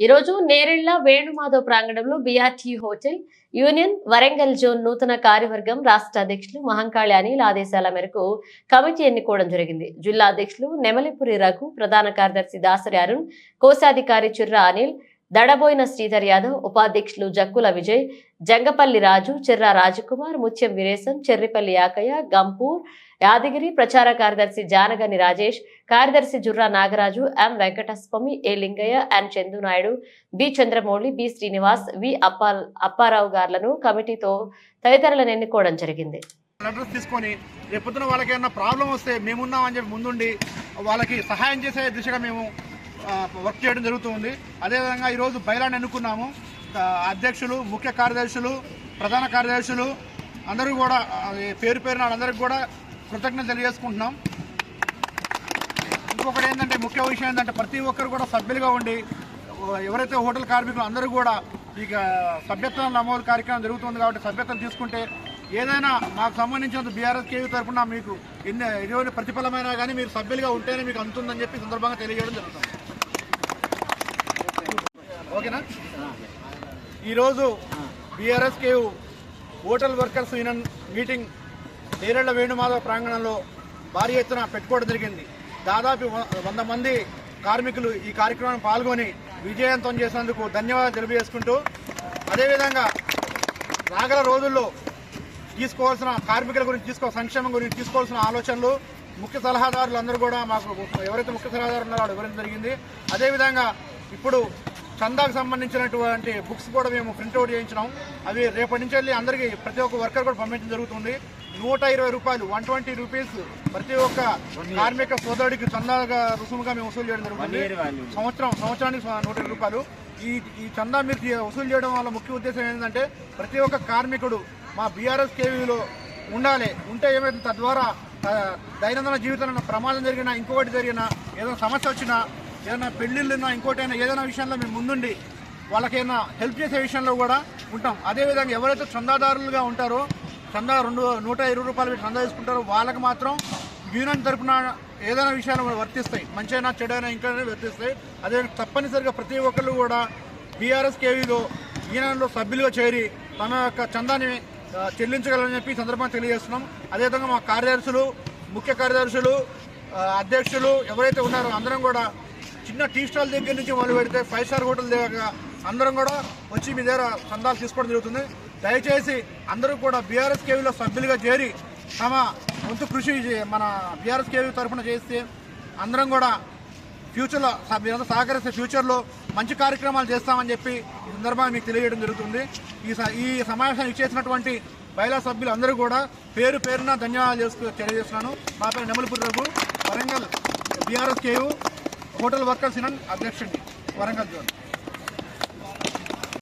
ఈరోజు నేరెళ్ళ వేణుమాధవ్ ప్రాంగణంలో BRT hotel union Warangal zone నూతన కార్యవర్గం రాష్ట్ర అధ్యక్షులు మహంకాళి అనిల్ ఆదేశాల మేరకు కమిటీ ఎన్నుకోవడం జరిగింది. జిల్లా అధ్యక్షులు నెమలిపురి రఘు ప్రధాన కార్యదర్శి దాసరి అరుణ్ కోశాధికారి చుర్రా అనిల్ దడబోయిన శ్రీధర్ యాదవ్ ఉపాధ్యక్షులు జక్కుల విజయ్ జంగపల్లి రాజు చెర్రా రాజకుమార్ ముత్యం వీరేశం చెర్రిపల్లి యాకయ్య గంపూర్ యాదగిరి ప్రచార కార్యదర్శి జానగని రాజేష్ కార్యదర్శి Jurra Nagaraju M Venkataswamy A Lingaiah and Chandunaidu B Chandramouli B Srinivas V Appa Apparao గారులను కమిటీతో తదితరులను ఎన్నుకోవడం జరిగింది. లెటర్స్ తీసుకొని రేపొద్దున వాళ్ళకి ఏమైనా ప్రాబ్లం వస్తే మేమున్నామని చెప్పి ముందుండి వాళ్ళకి సహాయం చేసే దిశగా మేము వర్క్ చేయడం జరుగుతుంది. అదేవిధంగా ఈరోజు బయలాన్ని ఎన్నుకున్నాము. అధ్యక్షులు ముఖ్య కార్యదర్శులు ప్రధాన కార్యదర్శులు అందరూ కూడా పేరు పేరున వాళ్ళందరికీ కూడా కృతజ్ఞత తెలియజేసుకుంటున్నాం. ఇంకొకటి ఏంటంటే ముఖ్య విషయం ఏంటంటే ప్రతి ఒక్కరు కూడా సభ్యులుగా ఉండి ఎవరైతే హోటల్ కార్మికులు అందరూ కూడా ఇక సభ్యత్వం నమోదు కార్యక్రమం జరుగుతుంది కాబట్టి సభ్యత్వం తీసుకుంటే ఏదైనా మాకు సంబంధించినంత బీఆర్ఎస్ కేవీ తరఫున మీకు ఎన్ని ఎటువంటి ప్రతిఫలమైనా కానీ మీరు సభ్యులుగా ఉంటేనే మీకు అందుతుందని చెప్పి సందర్భంగా తెలియజేయడం జరుగుతుంది. ఓకేనా? ఈరోజు BRS cave hotel workers union meeting Nerella Venumadhava ప్రాంగణంలో భారీ ఎత్తున పెట్టుకోవడం జరిగింది. దాదాపు వంద మంది కార్మికులు ఈ కార్యక్రమాన్ని పాల్గొని విజయవంతం చేసినందుకు ధన్యవాదాలు తెలియజేసుకుంటూ అదేవిధంగా రాగల రోజుల్లో తీసుకోవాల్సిన కార్మికుల గురించి తీసుకో సంక్షేమం గురించి తీసుకోవాల్సిన ఆలోచనలు ముఖ్య సలహాదారులు అందరూ కూడా మాకు ఎవరైతే ముఖ్య సలహాదారు ఉన్నారో వివరించడం జరిగింది. అదేవిధంగా ఇప్పుడు చందాకు సంబంధించినటువంటి బుక్స్ కూడా మేము ప్రింట్అవుట్ చేయించినాం. అవి రేపటి నుంచి వెళ్ళి అందరికీ ప్రతి ఒక్క వర్కర్ కూడా పంపించడం జరుగుతుంది. నూట ఇరవై రూపాయలు వన్ ట్వంటీ రూపీస్ ప్రతి ఒక్క కార్మిక సోదరుడికి చందాగా రుసుముగా మేము వసూలు చేయడం జరుగుతుంది. సంవత్సరం సంవత్సరానికి నూట ఇరవై రూపాయలు. ఈ ఈ చందా మీరు వసూలు చేయడం వల్ల ముఖ్య ఉద్దేశం ఏంటంటే ప్రతి ఒక్క కార్మికుడు మా బీఆర్ఎస్ కేవీలో ఉండాలి. ఉంటే ఏమైతుంది? తద్వారా దైనందిన జీవితంలో ప్రమాదం జరిగినా ఇంకొకటి జరిగినా ఏదైనా సమస్య వచ్చినా ఏదైనా పెళ్ళిళ్ళున్నా ఇంకోటైనా ఏదైనా విషయంలో మేము ముందుండి వాళ్ళకైనా హెల్ప్ చేసే విషయంలో కూడా ఉంటాం. అదేవిధంగా ఎవరైతే చందాదారులుగా ఉంటారో చందా రెండు నూట ఇరవై రూపాయలు పెట్టి చందా తీసుకుంటారో వాళ్ళకి మాత్రం యూనియన్ తరపున ఏదైనా విషయాలు వర్తిస్తాయి. మంచైనా చెడైనా ఇంకా వర్తిస్తాయి. అదే తప్పనిసరిగా ప్రతి ఒక్కరు కూడా బీఆర్ఎస్ కేవీలో యూనియన్లో సభ్యులుగా చేరి తమ యొక్క చందాన్ని చెల్లించగలని చెల్లించగలరని చెప్పి సందర్భంగా తెలియజేస్తున్నాం. అదేవిధంగా మా కార్యదర్శులు ముఖ్య కార్యదర్శులు అధ్యక్షులు ఎవరైతే ఉన్నారో అందరం కూడా చిన్న టీ స్టాల్ దగ్గర నుంచి మొదలు పెడితే ఫైవ్ స్టార్ హోటల్ దగ్గర అందరం కూడా వచ్చి మీ దగ్గర సందాలు తీసుకోవడం జరుగుతుంది. దయచేసి అందరూ కూడా బీఆర్ఎస్ కేవీలో సభ్యులుగా చేరి తమ వంతు కృషి చే- మన బీఆర్ఎస్ కేవీ తరఫున చేస్తే అందరం కూడా ఫ్యూచర్లో మీరంతా సహకరిస్తే ఫ్యూచర్లో మంచి కార్యక్రమాలు చేస్తామని చెప్పి ఈ సందర్భంగా మీకు తెలియజేయడం జరుగుతుంది. ఈ స- ఈ సమావేశానికి ఇచ్చేసినటువంటి బయలా సభ్యులు అందరూ కూడా పేరు పేరున ధన్యవాదాలు చేసుకు తెలియజేస్తున్నాను. మా పేరు Nemalipuri Raghu Warangal BRS KU hotel workers union అధ్యక్షుడిని వరంగల్ జోన్.